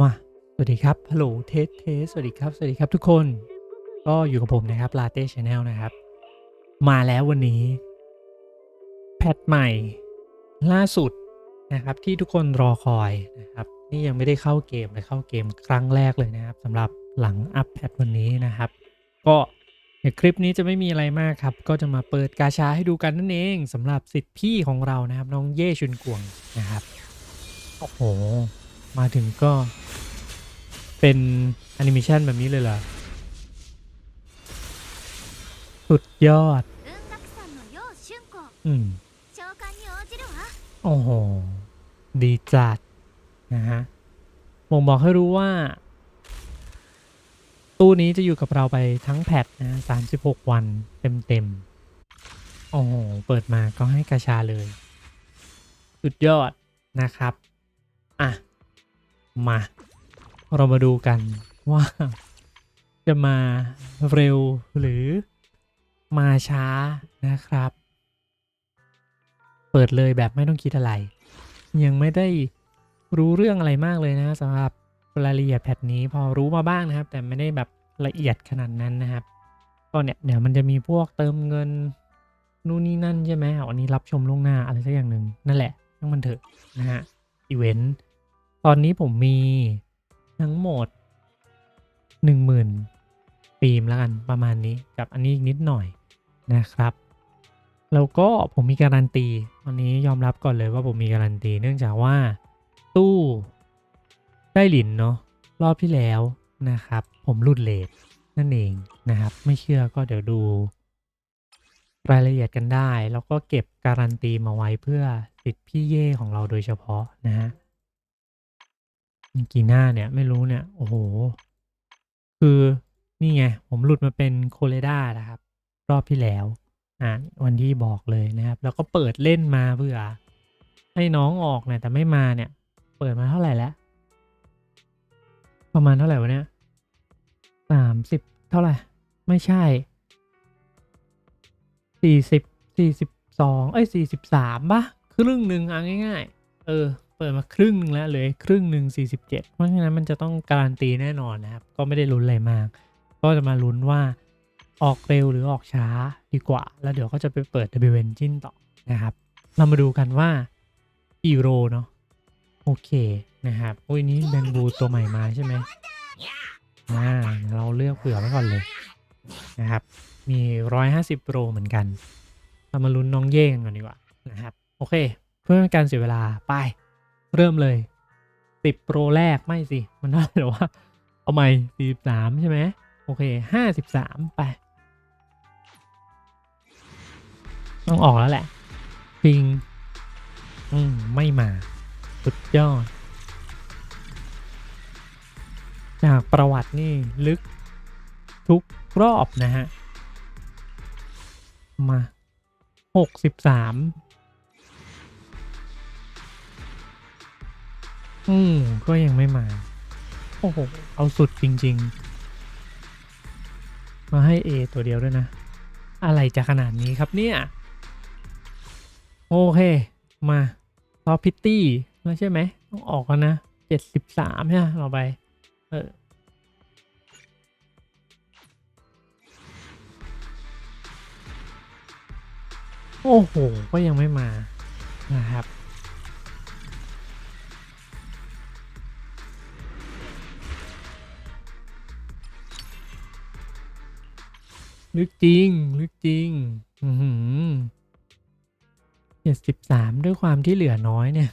มาสวัสดีครับฮัลโหลเทสเทสสวัสดีครับ สวัสดีครับทุกคน ก็อยู่กับผมนะครับลาเต้ชาแนลนะครับ มาแล้ววันนี้ แพทใหม่ ล่าสุดนะครับ ที่ทุกคนรอคอยนะครับ นี่ยังไม่ได้เข้าเกมเลยเข้าเกมครั้งแรกเลยนะครับสำหรับหลังอัปแพทวันนี้นะครับ ก็ในคลิปนี้จะไม่มีอะไรมากครับ ก็จะมาเปิดกาชาให้ดูกันนั่นเองสำหรับสิทธิ์พี่ของเรานะครับ น้องเย่ชุนกวงนะครับโอ้โห มาถึงก็เป็นแอนิเมชันแบบนี้เลยเหรอ สุดยอด อืม โอ้โห ดีจัด นะฮะบ่งบอกให้รู้ว่า ตู้นี้จะอยู่กับเราไปทั้งแพทนะสามสิบหกวันเต็มเต็มโอ้โห เปิดมาก็ให้กระชาเลย สุดยอดนะครับ อะ มา เรามาดูกันว่า จะมาเร็วหรือมาช้านะครับ เปิดเลยแบบไม่ต้องคิดอะไร ยังไม่ได้รู้เรื่องอะไรมากเลยนะสำหรับรายละเอียดแพทนี้พอรู้มาบ้างนะครับ แต่ไม่ได้แบบละเอียดขนาดนั้นนะครับก็เนี่ยเดี๋ยวมันจะมีพวกเติมเงินนู่นนี่นั่นใช่ไหมอันนี้รับชมล่วงหน้าอะไรสักอย่างหนึ่งนั่นแหละทั้งมันเถอะนะฮะอีเวนต์ ตอนนี้ผมมีทั้งหมด 10,000ปีมแล้วกันประมาณนี้กับอันนี้อีกนิดหน่อยนะครับ แล้วก็ผมมีการันตีวันนี้ยอมรับก่อนเลยว่าผมมีการันตี เนื่องจากว่าตู้ได้หลินเนาะรอบที่แล้วนะครับ ผมหลุดเลทนั่นเองนะครับ ไม่เชื่อก็เดี๋ยวดู รายละเอียดกันได้ แล้วก็เก็บการันตีมาไว้เพื่อสิทธิ์พี่เย่ของเราโดยเฉพาะนะฮะ กี่หน้าเนี่ยไม่รู้เนี่ย โอ้โห คือนี่ไง ผมหลุดมาเป็นโคเลด้านะครับ รอบที่แล้วอ่าวันที่บอกเลยนะครับ แล้วก็เปิดเล่นมาเพื่อ ให้น้องออกเนี่ยแต่ไม่มาเนี่ย เปิดมาเท่าไหร่แล้วประมาณเท่าไหร่วะเนี่ยสามสิบเท่าไหร่ ไม่ใช่สี่สิบสี่สิบสองเอ้ยสี่สิบสามปะครึ่งหนึ่งเอาง่าย ๆ เออ เปิดมาครึ่งหนึ่งแล้วเหลยครึ่งหนึ่งสี่สิบเจ็ดเพราะฉะนั้นมันจะต้องการันตีแน่นอนนะครับ ก็ไม่ได้ลุ้นอะไรมาก ก็จะมาลุ้นว่าออกเร็วหรือออกช้าดีกว่า แล้วเดี๋ยวก็จะไปเปิด W Engine ต่อนะครับ เรามาดูกันว่ากี่โรเนาะโอเคนะครับโอ้ยนี้แบงบูตัวใหม่มาใช่ไหมอ่าเราเลือกเผื่อไว้ก่อนเลยนะครับ มี 150โรเหมือนกัน เรามาลุ้นน้องเย่กันก่อนดีกว่านะครับ โอเค เพื่อเป็นการเสียเวลาไป เริ่มเลย10โปรแรกไม่สิ มันน่าจะว่า เอาใหม่43ใช่ไหมโอเค53ไป ต้องออกแล้วแหละพิง อืม ไม่มา สุดยอด จากประวัตินี่ลึกทุกรอบนะฮะ มาหกสิบาม อืมก็ยังไม่มา โอ้โห เอาสุดจริง ๆ มาให้ A ตัวเดียวด้วยนะ อะไรจะขนาดนี้ครับเนี่ย โอเค มาทอพิตตี้แล้วใช่ไหม ต้องออกแล้วนะเจ็ดสิบสามใช่ไหมเราไป เออโอ้โห ก็ยังไม่มานะครับ ลึกจริง ลึกจริง อือหือเจ็ดสิบสามด้วยความที่เหลือน้อยเนี่ย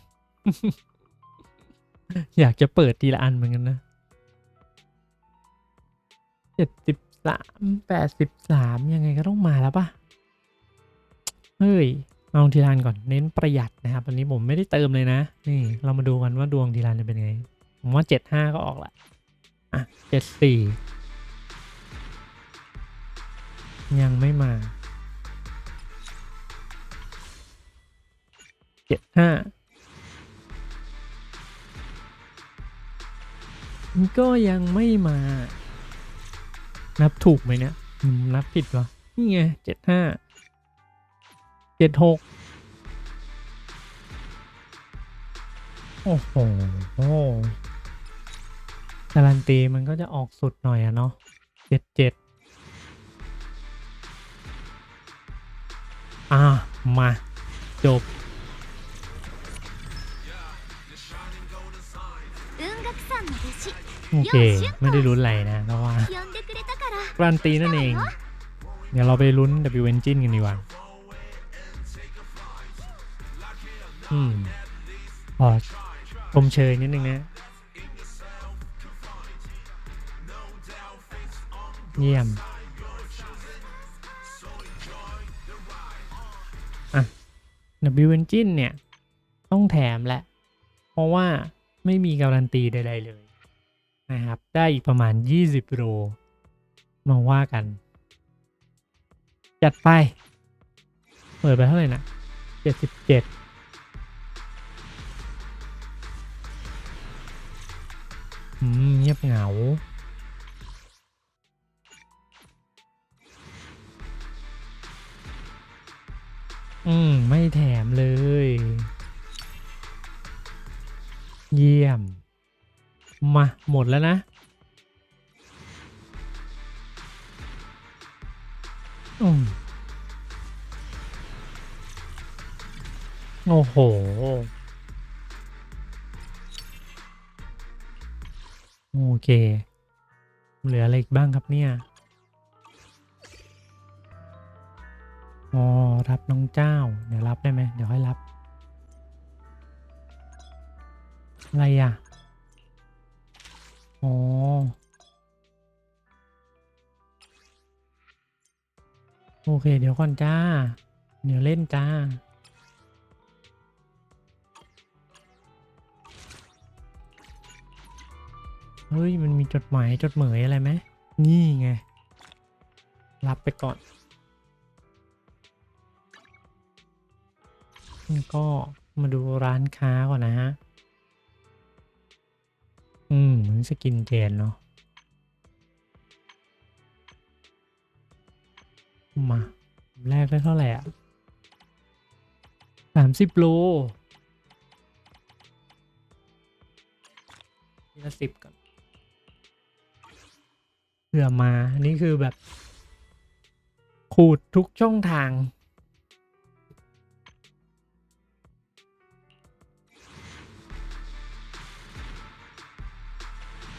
อยากจะเปิดทีละอันเหมือนกันนะเจ็ดสิบสามแปดสิบสามยังไงก็ต้องมาแล้วปะเฮ้ย เอาทีละอันก่อนเน้นประหยัดนะครับวันนี้ผมไม่ได้เติมเลยนะ นี่ เรามาดูกันว่าดวงทีละอันจะเป็นไง ผมว่าเจ็ดห้าก็ออกละอะเจ็ดสี่ ยังไม่มาเจ็ดห้าก็ยังไม่มา นับถูกไหมเนี่ยนับผิดวะนี่ไงเจ็ดห้าเจ็ดหกโอ้โหการันตีมันก็จะออกสุดหน่อยอะเนาะเจ็ดเจ็ด อ่ามาจบโอเค ไม่ได้ลุ้นอะไรนะเพราะว่ารันตีนั่นเอง เดี๋ยวเราไปลุ้น W Engine กันดีกว่าอืมพอชมเชยนิดนึงนะ เยี่ยม W Engine เนี่ย ต้องแถมแหละ เพราะว่าไม่มีการันตีใดๆเลยนะครับ ได้อีกประมาณ 20โลมาว่ากัน จัดไป เปิดไปเท่าไหร่นะ77อืมเงียบเหงา อืม ไม่แถมเลย เยี่ยม มา หมดแล้วนะ อืมโอ้โห โอเค เหลืออะไรอีกบ้างครับเนี่ย อ๋อ รับน้องเจ้า เดี๋ยวรับได้ไหมเดี๋ยวให้รับ อะไรอะ อ๋อ โอเค เดี๋ยวก่อนจ้า เดี๋ยวเล่นจ้า เฮ้ย มันมีจดหมายจดเหมยอะไรไหม นี่ไง รับไปก่อน ก็มาดูร้านค้าก่อนนะฮะ อืมเหมือนสกินเจนเนาะ มา แรกได้เท่าไหร่อะสามสิบโลทีละสิบก่อนเผื่อมานนี้คือแบบ ขูดทุกช่องทาง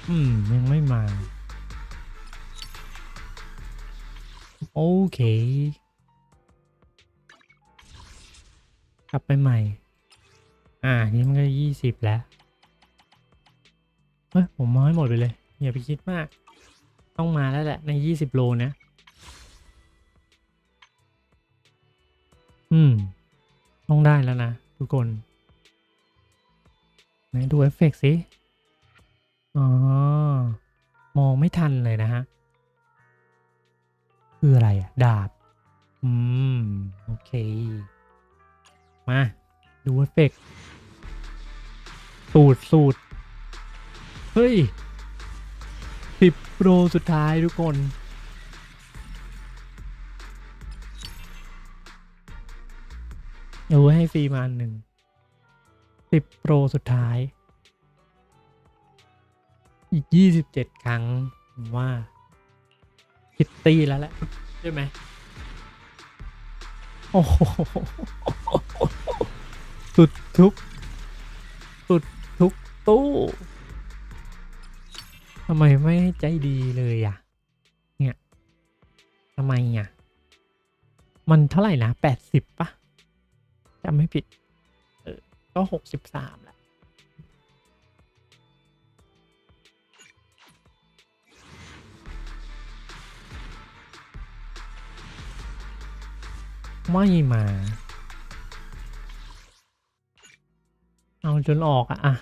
อืม ยังไม่มา โอเค กลับไปใหม่ อ่า นี่มันก็ยี่สิบแล้วเฮ้ย ผมมาให้หมดไปเลย อย่าไปคิดมาก ต้องมาแล้วแหละ ในยี่สิบโลนะ อืม ต้องได้แล้วนะ ทุกคน ไหนดูเอฟเฟกต์สิ อ๋อ มองไม่ทันเลยนะฮะ คืออะไรอะดาบ อืม โอเค มา ดูเอฟเฟกต์สูตรสูตร เฮ้ยสิบโปรสุดท้ายทุกคน เอาให้ฟรีมาหนึ่งสิบโปรสุดท้าย อีกยี่สิบเจ็ดครั้งผมว่าคิตตี้แล้วแหละใช่ไหมโอ้โหสุดทุก สุดทุกตู้ทำไมไม่ใจดีเลยอะ เนี่ยทำไมอะ มันเท่าไหร่นะแปดสิบปะจำไม่ผิด เออ ก็หกสิบสาม ไม่มา เอาจนออกอะอะ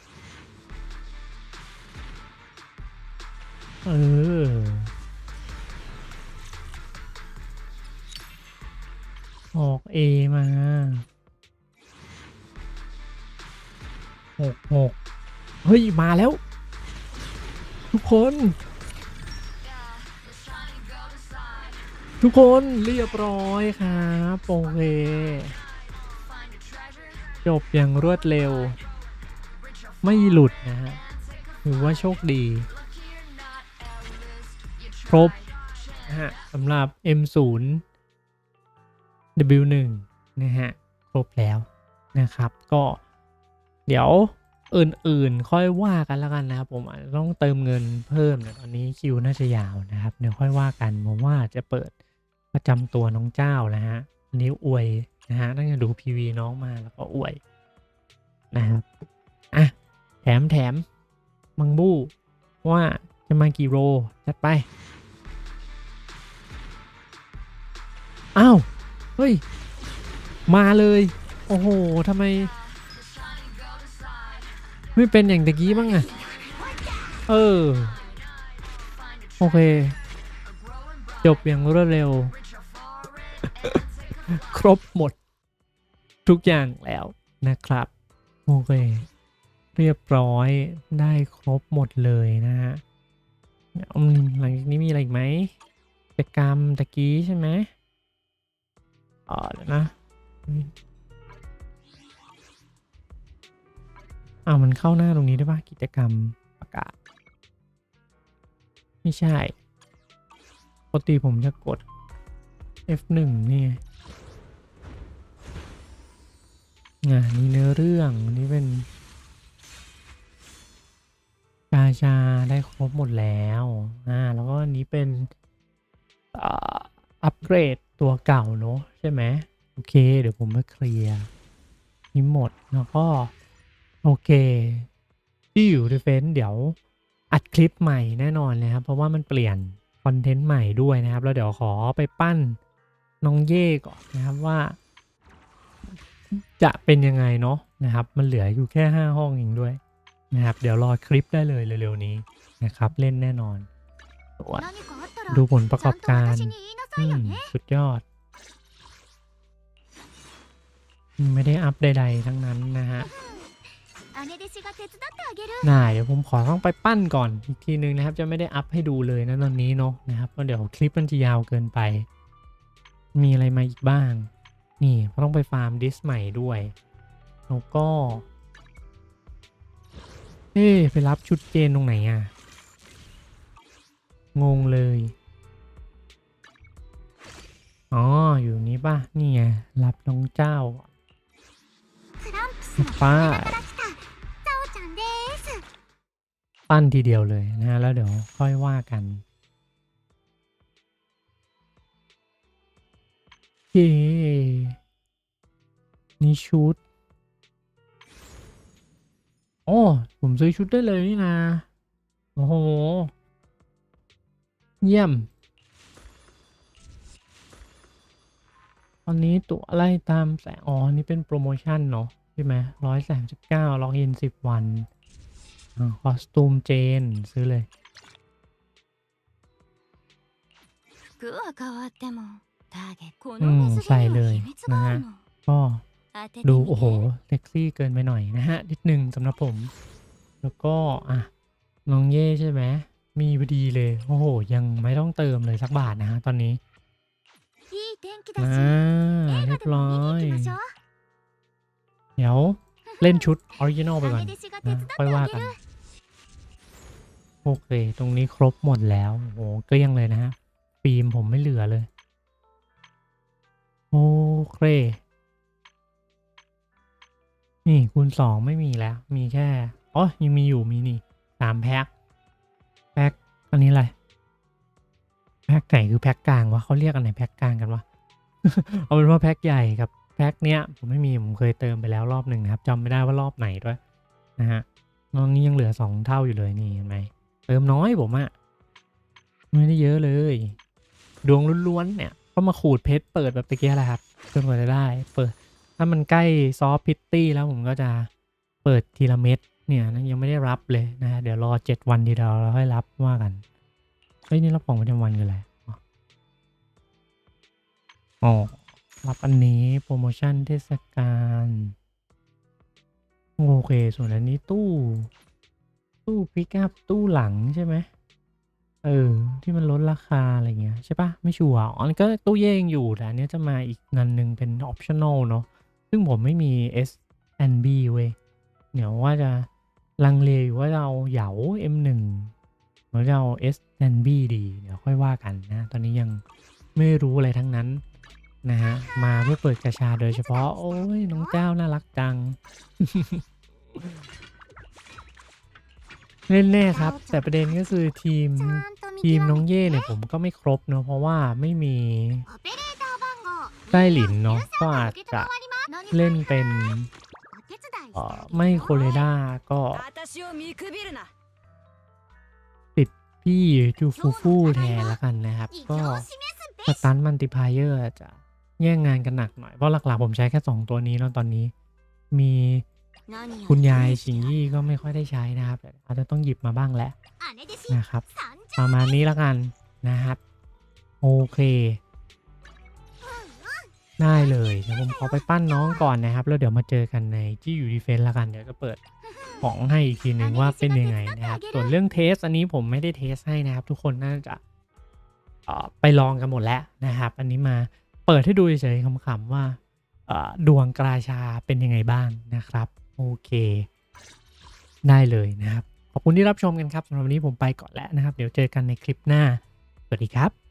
เออออกเอมาหกหกเฮ้ย มาแล้ว ทุกคน ทุกคนเรียบร้อยครับโอเคจบอย่างรวดเร็ว ไม่หลุดนะฮะถือว่าโชคดี ครบนะฮะสำหรับ M0 W1 นะฮะ ครบแล้วนะครับ ก็เดี๋ยว อื่นๆ ค่อยว่ากันแล้วกันนะครับผมอาจจะต้องเติมเงินเพิ่มแต่ตอนนี้คิวน่าจะยาวนะครับเดี๋ยวค่อยว่ากันผมว่าจะเปิดประจำตัวน้องเจ้านะฮะอันนี้อวยนะฮะตั้งแต่ดู PV น้องมาแล้วก็อวยนะครับอะแถมแถมมังบู้ว่าจะมากี่โรจัดไปอ้าวเฮ้ย มาเลย โอ้โหทำไม ไม่เป็นอย่างตะกี้บ้างอะเออ โอเค จบอย่างรวดเร็ว ครบหมด ทุกอย่างแล้วนะครับ โอเค เรียบร้อยได้ครบหมดเลยนะฮะอืมหลังจากนี้มีอะไรอีกไหมกิจกรรมตะกี้ใช่ไหมอ๋อเดี๋ยวนะ อ้าวมันเข้าหน้าตรงนี้ได้ปะกิจกรรมประกาศ ไม่ใช่ปกติผมจะกด F1 นี่งอ่านี่เนื้อเรื่องอันนี่เป็นกาชาได้ครบหมดแล้วอ่าแล้วก็อันนี้เป็นอ่าอัปเกรดตัวเก่าเนอะใช่ไหมโอเค เดี๋ยวผมมาเคลียร์นี้หมดแล้วก็ โอเค ที่อยู่ดีเฟนเดี๋ยวอัดคลิปใหม่แน่นอนนะครับ เพราะว่ามันเปลี่ยนคอนเทนต์ใหม่ด้วยนะครับ แล้วเดี๋ยวขอไปปั้นน้องเย่ก่อนนะครับว่า จะเป็นยังไงเนาะนะครับ มันเหลืออยู่แค่ 5 ห้องเองด้วยนะครับ เดี๋ยวรอคลิปได้เลยเร็วๆนี้นะครับ เล่นแน่นอนดูผลประกอบการสุดยอด ไม่ได้อัพใดๆทั้งนั้นนะฮะ น่าเดี๋ยวผมขอต้องไปปั้นก่อนอีกทีนึงนะครับ จะไม่ได้อัพให้ดูเลยนะตอนนี้เนาะนะครับเพราะเดี๋ยวคลิปมันจะยาวเกินไป มีอะไรมาอีกบ้าง นี่ต้องไปฟาร์มดิสใหม่ด้วยแล้วก็เอ๊ไปรับชุดเจนตรงไหนอะงงเลย อ๋อ อยู่นี้ป่ะ นี่ไงรับน้องเจ้าป้า ปั้นทีเดียวเลยนะฮะแล้วเดี๋ยวค่อยว่ากันเย้นี่ชุดโอ้ผมซื้อชุดได้เลยนี่นะโอ้โห เยี่ยม ตอนนี้ตัวไล่ตามแสงอ๋อ นี่เป็นโปรโมชั่นเนาะใช่ไหมร้อยสามสิบเก้าล็อกอินสิบวัน คอสตูมเจน ซื้อเลย 服は変わってもターゲットこうんの水着にใส่เลย は秘密があるの ก็ 当てて ดู み โอ้โห て เซ็กซี่เกินไปหน่อยนะฮะ นิดนึงสำหรับผม แล้วก็ อ่ะ น้องเย่ใช่ไหม มีพอดีเลย โอ้โห ยังไม่ต้องเติมเลยสักบาทนะฮะ ตอนนี้ いい天気だ อ่า し映 เรีย 画 บ でも ร้อ 見に ย 行きましょう เดี๋ยวเล่นชุดออริจินอลไปก่อน 姉弟子が手 นะ 伝って ค่อยว่า あげ กัน る โอเค ตรงนี้ครบหมดแล้วโอ้โหเกลี้ยงเลยนะฮะฟิล์มผมไม่เหลือเลย โอเค นี่คูณสองไม่มีแล้ว มีแค่อ๋อยังมีอยู่มีนี่สามแพ็คแพ็คอันนี้อะไรแพ็คไหนคือแพ็คกลางวะเขาเรียกอันไหนแพ็คกลางกันวะเอาเป็นว่าแพ็คใหญ่กับแพ็คเนี้ยผมไม่มีผมเคยเติมไปแล้วรอบหนึ่งนะครับจำไม่ได้ว่ารอบไหนด้วยนะฮะตอนนี้ยังเหลือสองเท่าอยู่เลยนี่เห็นไหม เติมน้อยผมอะไม่ได้เยอะเลย ดวงล้วนๆเนี่ยก็มาขูดเพชรเปิดแบบตะเกียแหละครับจนกว่าจะได้ เปิด ถ้ามันใกล้ซอฟพิตตี้แล้วผมก็จะเปิดทีละเม็ดเนี่ยยังไม่ได้รับเลยนะฮะเดี๋ยวรอเจ็ดวันทีเดียวเราค่อยรับว่ากันเฮ้ยนี่รับของประจำวันคืออะไรอ๋ออ๋อรับอันนี้โปรโมชั่นเทศกาลโอเค ส่วนอันนี้ตู้ ตู้พิกอัพตู้หลังใช่ไหมเออ ที่มันลดราคาอะไรเงี้ยใช่ปะไม่ชัวร์อันก็ตู้เย่ยังอยู่แต่อันนี้จะมาอีกงานหนึ่งเป็น optional เนาะซึ่งผมไม่มี S and B เว้ยเดี๋ยวว่าจะลังเลอยู่ว่าจะเอาเหยา M1 มเราจะเอา S and B ดี เดี๋ยวค่อยว่ากันนะ ตอนนี้ยังไม่รู้อะไรทั้งนั้นนะฮะ มาเพื่อเปิดกระชาโดยเฉพาะ โอ้ย น้องเจ้าน่ารักจัง เล่นแน่ครับ แต่ประเด็นก็คือทีมทีมน้องเย่เนี่ยผมก็ไม่ครบเนาะเพราะว่าไม่มีใต้หลินเนาะก็อาจจะเล่นเป็นไม่โคเรด้าก็ติดพี่จูฟูฟูแทนแล้วกันนะครับ ก็สตันมันติพายเออร์จะแย่งงานกันหนักหน่อย เพราะหลักๆผมใช้แค่ 2 ตัวนี้เนาะตอนนี้มี คุณยายชิงยี่ก็ไม่ค่อยได้ใช้นะครับอาจจะต้องหยิบมาบ้างแหละนะครับ ประมาณนี้แล้วกันนะครับ โอเค ได้เลยเดี๋ยวผมขอไปปั้นน้องก่อนนะครับ แล้วเดี๋ยวมาเจอกันในจี้อยู่ดีเฟนแล้วกันเดี๋ยวจะเปิดของให้อีกทีหนึ่งว่าเป็นยังไงนะครับ ส่วนเรื่องเทสอันนี้ผมไม่ได้เทสให้นะครับ ทุกคนน่าจะไปลองกันหมดแล้วนะครับ อันนี้มาเปิดให้ดูเฉยๆคำๆว่าดวงกราชาเป็นยังไงบ้างนะครับ โอเค ได้เลยนะครับ ขอบคุณที่รับชมกันครับสำหรับวันนี้ผมไปก่อนแล้วนะครับ เดี๋ยวเจอกันในคลิปหน้า สวัสดีครับ